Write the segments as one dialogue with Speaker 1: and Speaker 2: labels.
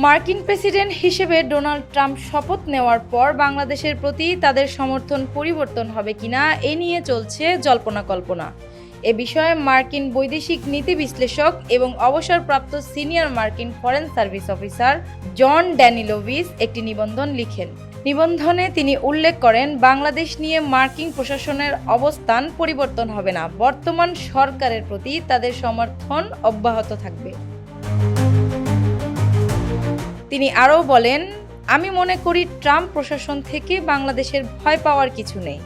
Speaker 1: মার্কিন প্রেসিডেন্ট হিসেবে Donald Trump শপথ নেওয়ার পর বাংলাদেশের প্রতি তাদের সমর্থন পরিবর্তন হবে কিনা এ নিয়ে চলছে জল্পনা কল্পনা। এ বিষয়ে মার্কিন বৈদেশিক নীতি বিশ্লেষক এবং অবসরপ্রাপ্ত সিনিয়র মার্কিন foreign service officer John Danilovich একটি নিবন্ধন লিখেন। নিবন্ধনে তিনি উল্লেখ করেন, বাংলাদেশ নিয়ে মার্কিন প্রশাসনের অবস্থান পরিবর্তন হবে না, বর্তমান সরকারের প্রতি তাদের সমর্থন অব্যাহত থাকবে। তিনি আরও বলেন, আমি মনে করি ট্রাম্প প্রশাসন থেকে বাংলাদেশের ভয় পাওয়ার কিছু নেই।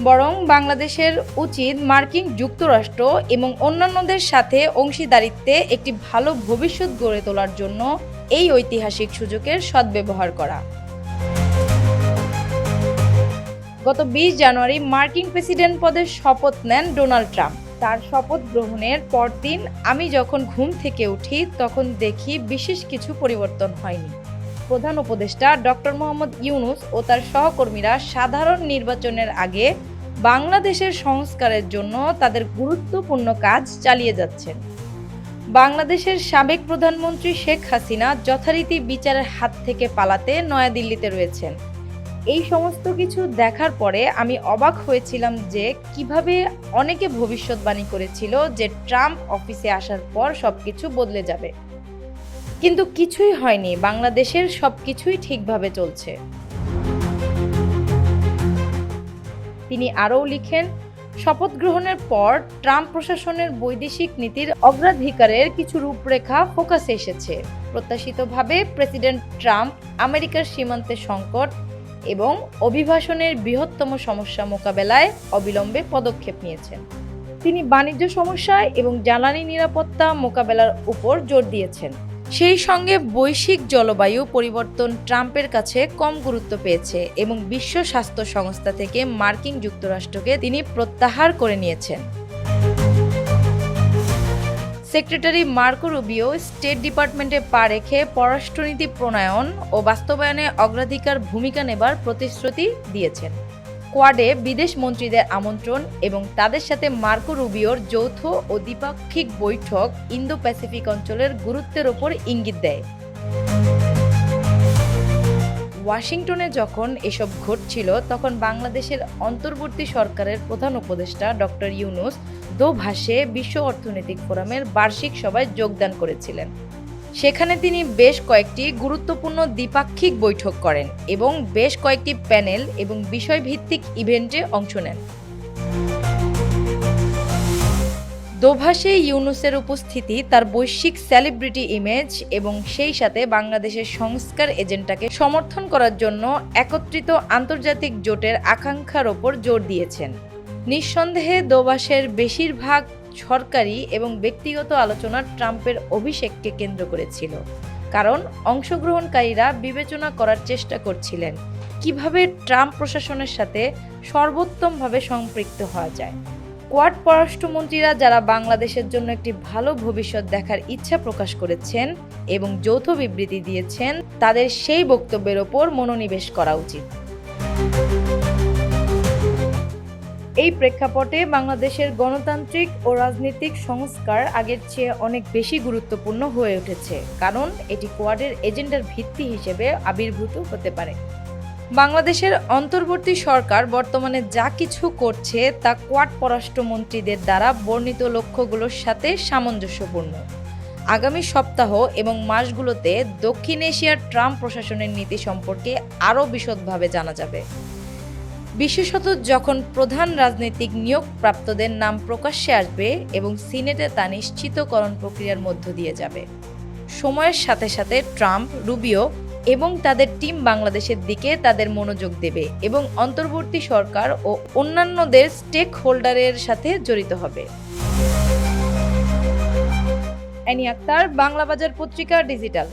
Speaker 1: বরং বাংলাদেশের উচিত মার্কিন যুক্তরাষ্ট্র এবং অন্যান্যদের সাথে অংশীদারিত্বে একটি ভালো ভবিষ্যৎ গড়ে তোলার জন্য এই ঐতিহাসিক সুযোগের সদ্ব্যবহার করা। গত বিশ জানুয়ারি মার্কিন প্রেসিডেন্ট পদের শপথ নেন ডোনাল্ড ট্রাম্প। তার শপথ গ্রহণের পরদিন আমি যখন ঘুম থেকে উঠি, তখন দেখি বিশেষ কিছু পরিবর্তন হয়নি। প্রধান উপদেষ্টা ডক্টর মোহাম্মদ ইউনুস ও তার সহকর্মীরা সাধারণ নির্বাচনের আগে বাংলাদেশের সংস্কারের জন্য তাদের গুরুত্বপূর্ণ কাজ চালিয়ে যাচ্ছেন। বাংলাদেশের সাবেক প্রধানমন্ত্রী শেখ হাসিনা যথারীতি বিচারের হাত থেকে পালাতে নয়াদিল্লিতে রয়েছেন। এই সমস্ত কিছু দেখার পরে আমি অবাক হয়েছিলাম যে কীভাবে অনেকে ভবিষ্যৎবাণী করেছিল যে ট্রাম্প অফিসে আসার পর সবকিছু বদলে যাবে। কিন্তু কিছুই হয়নি। বাংলাদেশের সব কিছুই ঠিকভাবে চলছে। তিনি আরও লিখেন, শপথ গ্রহণের পর ট্রাম্প প্রশাসনের বৈদেশিক নীতির অগ্রাধিকারের কিছু রূপরেখা ফোকাসে এসেছে। প্রত্যাশিতভাবে প্রেসিডেন্ট ট্রাম্প আমেরিকার সীমান্তে সংকট এবং অভিবাসনের বৃহত্তম সমস্যা মোকাবেলায় অবিলম্বে পদক্ষেপ নিয়েছেন। তিনি বাণিজ্য সমস্যা এবং জ্বালানি নিরাপত্তা মোকাবেলার উপর জোর দিয়েছেন। সেই সঙ্গে বৈশ্বিক জলবায়ু পরিবর্তন ট্রাম্পের কাছে কম গুরুত্ব পেয়েছে এবং বিশ্ব স্বাস্থ্য সংস্থা থেকে মার্কিন যুক্তরাষ্ট্রকে তিনি প্রত্যাহার করে নিয়েছেন। সেক্রেটারি মার্কো রুবিও স্টেট ডিপার্টমেন্টে পা রেখে পররাষ্ট্রনীতি প্রণয়ন ও বাস্তবায়নে অগ্রাধিকার ভূমিকা নেবার প্রতিশ্রুতি দিয়েছেন। কোয়াডে বিদেশ মন্ত্রীদের আমন্ত্রণ এবং তাদের সাথে মার্কো রুবিওর যৌথ ও দ্বিপাক্ষিক বৈঠক ইন্দো প্যাসিফিক অঞ্চলের গুরুত্বের ওপর ইঙ্গিত দেয়। ওয়াশিংটনে যখন এসব ঘটছিল, তখন বাংলাদেশের অন্তর্বর্তী সরকারের প্রধান উপদেষ্টা ডক্টর ইউনুস দোভাষে বিশ্ব অর্থনৈতিক ফোরামের বার্ষিক সভায় যোগদান করেছিলেন। সেখানে তিনি বেশ কয়েকটি গুরুত্বপূর্ণ দ্বিপাক্ষিক বৈঠক করেন এবং বেশ কয়েকটি প্যানেল এবং বিষয়ভিত্তিক ইভেন্টে অংশ নেন। দোভাষে ইউনুসের উপস্থিতি, তার বৈশ্বিক সেলিব্রিটি ইমেজ এবং সেই সাথে বাংলাদেশের সংস্কার এজেন্ডাকে সমর্থন করার জন্য একত্রিত আন্তর্জাতিক জোটের আকাঙ্ক্ষার ওপর জোর দিয়েছেন। নিঃসন্দেহে দোভাষের বেশিরভাগ সরকারি এবং ব্যক্তিগত আলোচনা ট্রাম্পের অভিষেককে কেন্দ্র করেছিল। কারণ অংশগ্রহণকারীরা বিবেচনা করার চেষ্টা করছিলেন কীভাবে ট্রাম্প প্রশাসনের সাথে সর্বোত্তমভাবে সম্পৃক্ত হওয়া যায়। কোয়াড পররাষ্ট্রমন্ত্রীরা যারা বাংলাদেশের জন্য একটি ভালো ভবিষ্যৎ দেখার ইচ্ছা প্রকাশ করেছেন এবং যৌথ বিবৃতি দিয়েছেন, তাদের সেই বক্তব্যের ওপর মনোনিবেশ করা উচিত। এই প্রেক্ষাপটে বাংলাদেশের গণতান্ত্রিক ও রাজনৈতিক সংস্কার আগের চেয়ে অনেক বেশি গুরুত্বপূর্ণ হয়ে উঠেছে, কারণ এটি কোয়াডের এজেন্ডার ভিত্তি হিসেবে আবির্ভূত হতে পারে। বাংলাদেশের অন্তর্বর্তী সরকার বর্তমানে যা কিছু করছে তা কোয়াড পররাষ্ট্রমন্ত্রীদের দ্বারা বর্ণিত লক্ষ্যগুলোর সাথে সামঞ্জস্যপূর্ণ। আগামী সপ্তাহ এবং মাসগুলোতে দক্ষিণ এশিয়ার ট্রাম্প প্রশাসনের নীতি সম্পর্কে আরও বিশদভাবে জানা যাবে। বিশেষত যখন প্রধান রাজনৈতিক নিয়োগপ্রাপ্তদের নাম প্রকাশ্যে আসবে এবং সিনেটে তা নিশ্চিতকরণ প্রক্রিয়ার মধ্য দিয়ে যাবে। সময়ের সাথে সাথে ট্রাম্প, রুবিও এবং তাদের টিম বাংলাদেশের দিকে তাদের মনোযোগ দেবে এবং অন্তর্বর্তী সরকার ও অন্যান্যদের স্টেক হোল্ডারের সাথে জড়িত হবে। অ্যানি আক্তার বাংলা বাজার পত্রিকা ডিজিটাল।